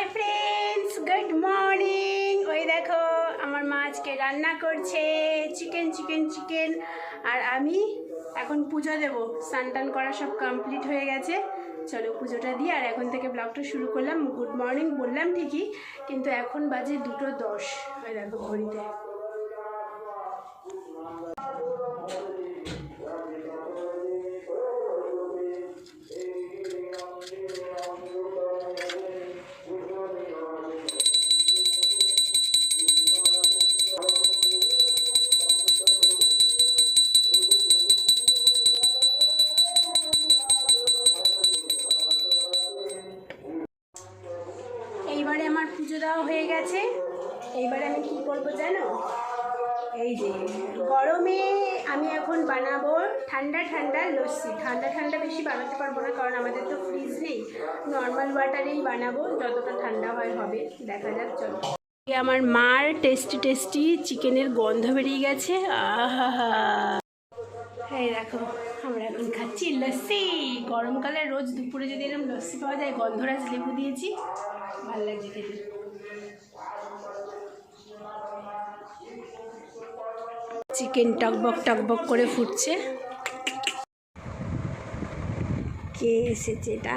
Hi friends good morning ওই দেখো, আমার মা আজকে রান্না করছে। চিকেন চিকেন চিকেন আর আমি এখন পুজো দেব। স্নান টান করা সব কমপ্লিট হয়ে গেছে। চলো পুজোটা দিয়ে আর এখন থেকে ব্লগটা শুরু করলাম। গুড মর্নিং বললাম ঠিকই, কিন্তু এখন বাজে দুটো দশ। ওই দেখো ঘড়িতে। ঠান্ডা ঠান্ডা লস্যি। ঠান্ডা ঠান্ডা বেশি বানাতে পারব না, কারণ আমাদের তো ফ্রিজ নেই। নর্মাল ওয়াটারেই বানাবো, যতটা ঠান্ডা হয় হবে। দেখা যাক, চলো। আমার মার টেস্টি টেস্টি চিকেনের গন্ধ বেরিয়ে গেছে। আহা এই দেখো, আমরা এখন খাচ্ছি লস্যি। গরমকালে রোজ দুপুরে যদি এরকম লস্যি পাওয়া যায়, গন্ধরাজ লেবু দিয়েছি। ভালো লাগছে খেতে। চিকেন টকবক টকবক করে ফুটছে। কে এসেছে এটা?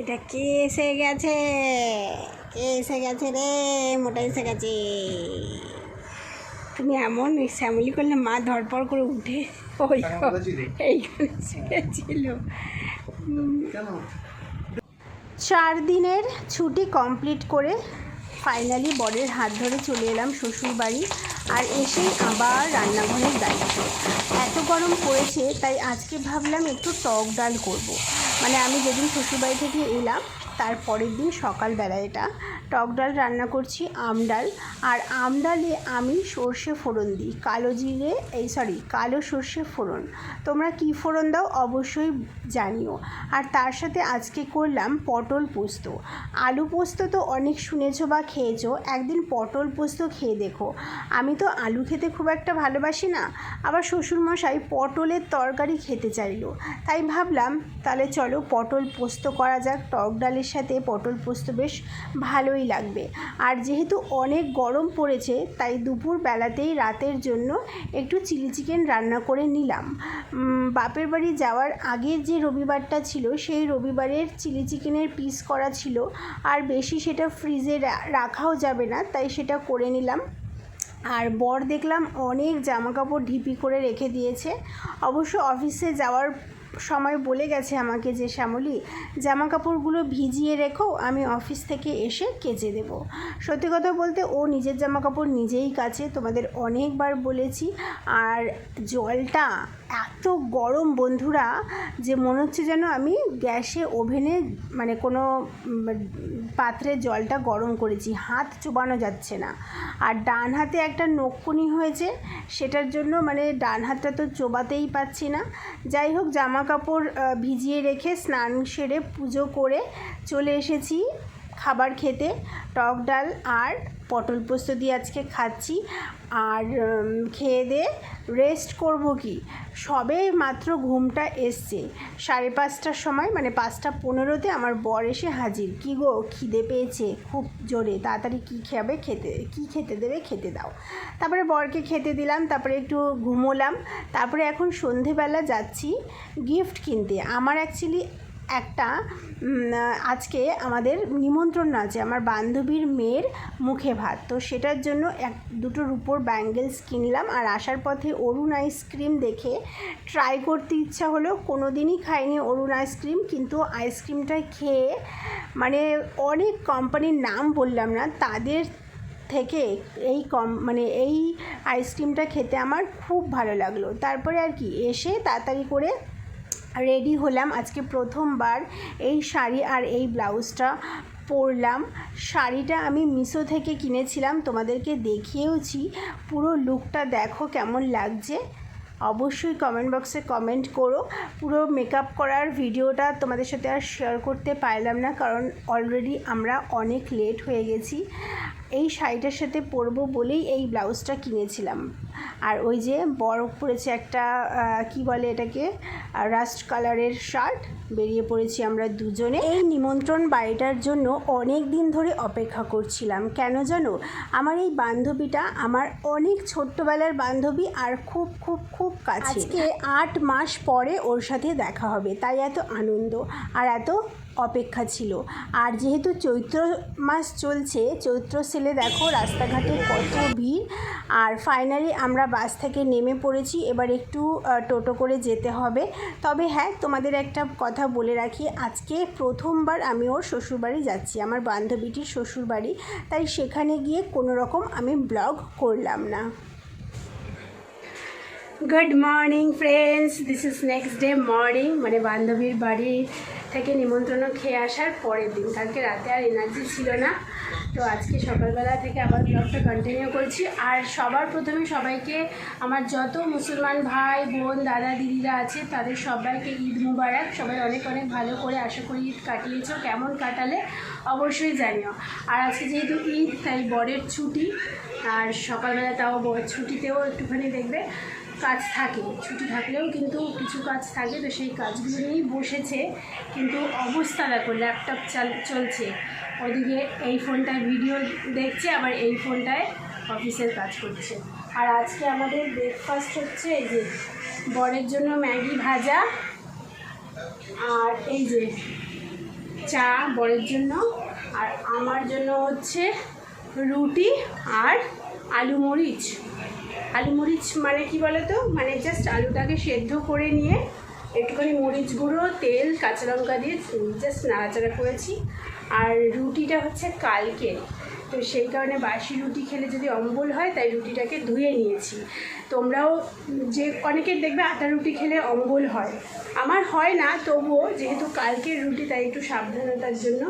এটা কে এসে গেছে? কে এসে গেছে রে? মোটা এসে গেছে। তুমি এমন শ্যামলি করলে মা ধরপড় করে উঠে। ওই এইখানে শুয়েছিল চার দিনের ছুটি কমপ্লিট করে ফাইনালি বরের হাত ধরে চলে এলাম শ্বশুর বাড়ি আর এসেই আবার রান্নাঘরের দায়িত্ব। এত গরম পড়েছে, তাই আজকে ভাবলাম একটু টক ডাল করব। মানে আমি যেদিন শ্বশুরবাড়ি থেকে এলাম, তার পরের দিন সকালবেলা এটা টক ডাল রান্না করছি, আম ডাল। আর আম ডালে আমি সর্ষে ফোড়ন দিই, কালো জিরে, এই সরি কালো সর্ষে ফোড়ন। তোমরা কী ফোড়ন দাও অবশ্যই জানিও। আর তার সাথে আজকে করলাম পটল পোস্ত। আলু পোস্ত তো অনেক শুনেছো বা খেয়েছো, একদিন পটল পোস্ত খেয়ে দেখো। আমি তো আলু খেতে খুব একটা ভালোবাসি না, আবার শ্বশুরমশাই পটলের তরকারি খেতে চাইলো। তাই ভাবলাম, তাহলে চলো পটল পোস্ত করা যাক, টক ডালের সাথে পটল পোস্ত বেশ ভালোই লাগবে। আর যেহেতু অনেক গরম পড়েছে, তাই দুপুর বেলাতেই রাতের জন্য একটু চিলি চিকেন রান্না করে নিলাম। বাপের বাড়ি যাওয়ার আগের যে রবিবারটা ছিল, সেই রবিবারের চিলি চিকেনের পিস করা ছিল। আর বেশি সেটা ফ্রিজে রাখাও যাবে না, তাই সেটা করে নিলাম। আর বর দেখলাম অনেক জামা কাপড় ঢিপি করে রেখে দিয়েছে। অবশ্য অফিসে যাওয়ার সময় বলে গেছে আমাকে যে, শ্যামলী জামা কাপড়গুলো ভিজিয়ে রেখো, আমি অফিস থেকে এসে কেচে দেব। সত্যি কথা বলতে, ও নিজের জামা কাপড় নিজেই কাছে তোমাদের অনেকবার বলেছি। আর জলটা এত গরম বন্ধুরা যে মনে হচ্ছে যেন আমি গ্যাসে ওভেনে মানে কোনো পাত্রে জলটা গরম করেছি, হাত চোবানো যাচ্ছে না। আর ডান হাতে একটা নকুনি হয়েছে, সেটার জন্য মানে ডান হাতটা তো চোবাতেই পাচ্ছি না। যাই হোক জামা কাপড় ভিজিয়ে রেখে স্নান সেরে পুজো করে চলে এসেছি খাবার খেতে, টক ডাল আর পটল পোস্ত দিয়ে আজকে খাচ্ছি। আর খেয়ে দিয়ে রেস্ট করব কি? সবে মাত্র ঘুমটা এসছে। সাড়ে পাঁচটার সময় মানে পাঁচটা পনেরোতে আমার বর এসে হাজির। কি গো, খিদে পেয়েছে? খুব জোরে। তাড়াতাড়ি কী খাবে খেতে, কী খেতে দেবে খেতে দাও। তারপরে বরকে খেতে দিলাম, তারপরে একটু ঘুমোলাম। তারপরে এখন সন্ধেবেলা যাচ্ছি গিফট কিনতে। আমার অ্যাকচুয়ালি একটা আজকে আমাদের নিমন্ত্রণ আছে আমার বান্ধবীর মেয়ের মুখে ভাত। তো সেটার জন্য এক, দুটো রুপোর ব্যাঙ্গেলস কিনলাম আর আসার পথে অরুণ আইসক্রিম দেখে ট্রাই করতে ইচ্ছা হলো। কোনো দিনই খাইনি অরুণ আইসক্রিম কিন্তু আইসক্রিমটা খেয়ে মানে অনেক কোম্পানির নাম বললাম না, তাদের থেকে এই কম মানে এই আইসক্রিমটা খেতে আমার খুব ভালো লাগল। তারপরে আর কি, এসে তাড়াতাড়ি করে রেডি হলাম। আজকে প্রথমবার এই শাড়ি আর এই ব্লাউজটা পরলাম। শাড়িটা আমি মিশো থেকে কিনেছিলাম, তোমাদেরকে দেখিয়েওছি। পুরো লুকটা দেখো কেমন লাগছে। অবশ্যই কমেন্ট বক্সে কমেন্ট করো। পুরো মেকআপ করার ভিডিওটা তোমাদের সাথে আর শেয়ার করতে পারলাম না, কারণ অলরেডি আমরা অনেক লেট হয়ে গেছি। এই শাড়িটার সাথে পরবো বলেই এই ব্লাউজটা কিনেছিলাম। আর ওই যে বরফ পড়েছে একটা কি বলে এটাকে? রাস্ট কালারের শার্ট বেরিয়ে পড়েছি আমরা দুজনে। এই নিমন্ত্রণ বাড়িটার জন্য অনেক দিন ধরে অপেক্ষা করছিলাম। কেন জানো? আমার এই বান্ধবীটা আমার অনেক ছোট্টবেলার বান্ধবী আর খুব খুব খুব কাছে আজকে আট মাস পরে ওর সাথে দেখা হবে, তাই এত আনন্দ আর এত অপেক্ষা ছিল। আর যেহেতু চৈত্র মাস চলছে, চৈত্র সেলে দেখো রাস্তাঘাটে কত ভিড়। আর ফাইনালি আমরা বাস থেকে নেমে পড়েছি, এবার একটু টোটো করে যেতে হবে। তবে হ্যাঁ তোমাদের একটা কথা বলে রাখি, আজকে প্রথমবার আমি ওর শ্বশুরবাড়ি যাচ্ছি, আমার বান্ধবীটির শ্বশুরবাড়ি। তাই সেখানে গিয়ে কোনো রকম আমি ব্লগ করলাম না। Good morning friends this is next day morning মানে বান্ধবীর বাড়ি থেকে নিমন্ত্রণ খেয়ে আসার পরের দিন। কালকে রাতে আর এনার্জি ছিল না। তো আজকে সকালবেলা থেকে আবার ব্লগটা কন্টিনিউ করছি। আর সবার প্রথমে সবাইকে আমার যত মুসলমান ভাই, বোন, দাদা, দিদিরা আছে, তাদের সবাইকে ঈদ মুবারক। সবাই অনেক অনেক ভালো করে আশা করি ঈদ কাটিয়েছ। কেমন কাটালে অবশ্যই জানিও। আর আজকে যেহেতু ঈদ, তাই বরের ছুটি। আর সকালবেলা তাও বরের ছুটিতেও একটুখানি দেখবে। কাজ থাকে, ছুটি থাকলেও কিন্তু কিছু কাজ থাকে, তো সেই কাজগুলো নিয়েই বসেছে, কিন্তু অবস্থা দেখো ল্যাপটপ চাল, চলছে। ওদিকে এই ফোনটায় ভিডিও দেখছে, আবার এই ফোনটায় অফিসের কাজ করছে। আর আজকে আমাদের ব্রেকফাস্ট হচ্ছে এই যে, বরের জন্য ম্যাগি ভাজা, আর এই যে চা বরের জন্য, আর আমার জন্য হচ্ছে রুটি আর আলু মরিচ। আলু মরিচ মানে কি বলো তো মানে জাস্ট আলুটাকে সেদ্ধ করে নিয়ে একটুখানি মরিচ গুঁড়ো, তেল, কাঁচা লঙ্কা দিয়ে জাস্ট নাড়াচাড়া করেছি। আর রুটিটা হচ্ছে কালকে। তো সেই কারণে বাসি রুটি খেলে যদি অম্বল হয়, তাই রুটিটাকে ধুয়ে নিয়েছি। তোমরাও যে অনেকের দেখবে আটা রুটি খেলে অম্বল হয়। আমার হয় না, তবুও যেহেতু কালকের রুটি, তাই একটু সাবধানতার জন্য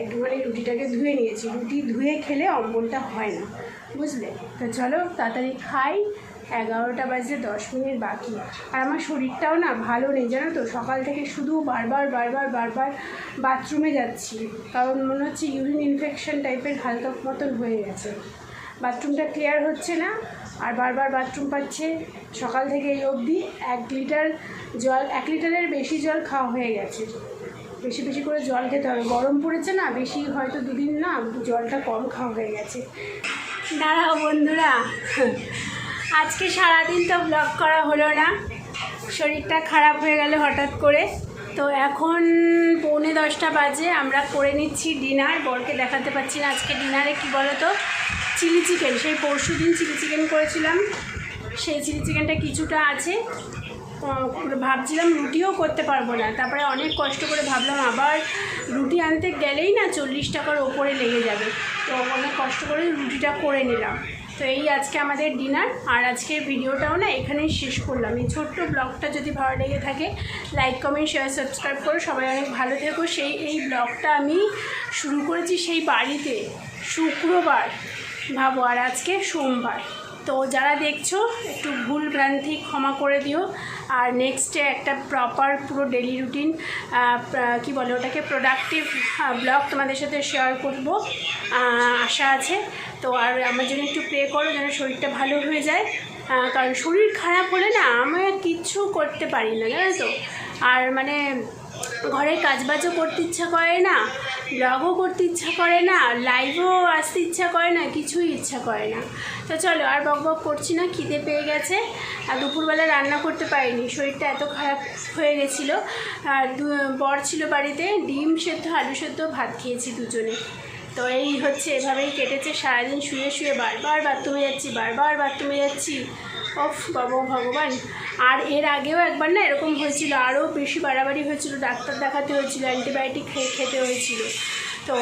একটুখানি রুটিটাকে ধুয়ে নিয়েছি। রুটি ধুয়ে খেলে অম্বলটা হয় না। বুঝলে? তো চলো তাড়াতাড়ি খাই, এগারোটা বাজে, দশ মিনিট বাকি। আর আমার শরীরটাও না ভালো নেই, জানো তো? সকাল থেকে শুধু বারবার বারবার বারবার বাথরুমে যাচ্ছি। কারণ মনে হচ্ছে ইউরিন ইনফেকশন টাইপের হালকা মতন হয়ে গেছে। বাথরুমটা ক্লিয়ার হচ্ছে না, আর বারবার বাথরুম পাচ্ছে। সকাল থেকে এই অবধি এক লিটার জল, এক লিটারের বেশি জল খাওয়া হয়ে গেছে। বেশি বেশি করে জল খেতে হবে। গরম পড়েছে না, বেশি হয়তো দুদিন না জলটা কম খাওয়া হয়ে গেছে। দাঁড়াও বন্ধুরা। আজকে সারাদিন তো ব্লগ করা হলো না। শরীরটা খারাপ হয়ে গেল হঠাৎ করে। তো এখন পৌনে দশটা বাজে, আমরা করে নিচ্ছি ডিনার বরকে দেখাতে পাচ্ছি না আজকে ডিনারে কি বলো তো চিলি চিকেন সেই পরশু দিন চিলি চিকেন করেছিলাম। সেই চিলি চিকেনটা কিছুটা আছে। ভাবছিলাম রুটিও করতে পারব না। তারপরে অনেক কষ্ট করে ভাবলাম আবার রুটি আনতে গেলেই না চল্লিশ টাকার ওপরে লেগে যাবে। তো অনেক কষ্ট করে রুটিটা করে নিলাম। তো এই আজকে আমাদের ডিনার। আর আজকের ভিডিওটাও না এখানেই শেষ করলাম। এই ছোট্ট ব্লগটা যদি ভালো লেগে থাকে, লাইক, কমেন্ট শেয়ার সাবস্ক্রাইব করো সবাই অনেক ভালো থেকো। সেই, এই ব্লগটা আমি শুরু করেছি সেই বাড়িতে। শুক্রবার ভাবো, আর আজকে সোমবার। তো যারা দেখছ, একটু ভুল ভ্রান্তি ক্ষমা করে দিও। আর নেক্সটে একটা প্রপার পুরো ডেলি রুটিন কি বলে ওটাকে প্রোডাক্টিভ ব্লগ তোমাদের সাথে শেয়ার করব আশা আছে। তো আর আমার জন্য একটু প্রে করো যেন শরীরটা ভালো হয়ে যায়। কারণ শরীর খারাপ হলে না, আমি কিচ্ছু করতে পারি না, জানো তো? আর মানে ঘরের কাজবাজও করতে ইচ্ছা করে না ব্লগও করতে ইচ্ছা করে না লাইভও আসতে ইচ্ছা করে না, কিছুই ইচ্ছা করে না। তো চলো আর বক বক করছি না, খিদে পেয়ে গেছে আর দুপুরবেলা রান্না করতে পারিনি, শরীরটা এত খারাপ হয়ে গেছিল। আর বর ছিল বাড়িতে, ডিম সেদ্ধ, আলু সেদ্ধ, ভাত খেয়েছি দুজনে। তো এই হচ্ছে এভাবেই কেটেছে, সারাদিন শুয়ে শুয়ে বারবার বাথরুমে যাচ্ছি, বারবার বাথরুমে যাচ্ছি। ওফ, বাবা, ভগবান। আর এর আগেও একবার না এরকম হয়েছিল, আরও বেশি বাড়াবাড়ি হয়েছিল, ডাক্তার দেখাতে হয়েছিল, অ্যান্টিবায়োটিক খেতে হয়েছিল। তো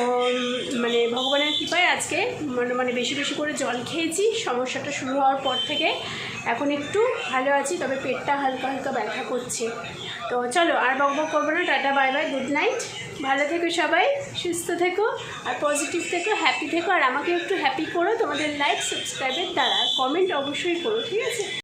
মানে ভগবানের কৃপায় আজকে মানে মানে বেশি বেশি করে জল খেয়েছি। সমস্যাটা শুরু হওয়ার পর থেকে এখন একটু ভালো আছি, তবে পেটটা হালকা হালকা ব্যথা করছে। তো চলো, আর বক বক করব না। Tata, bye bye, good night. ভালো থেকো সবাই, সুস্থ থেকো, আর পজিটিভ থেকো, হ্যাপি থেকো, আর আমাকে একটু হ্যাপি করো। তোমাদের লাইক, সাবস্ক্রাইবের দ্বারা কমেন্ট অবশ্যই করো, ঠিক আছে?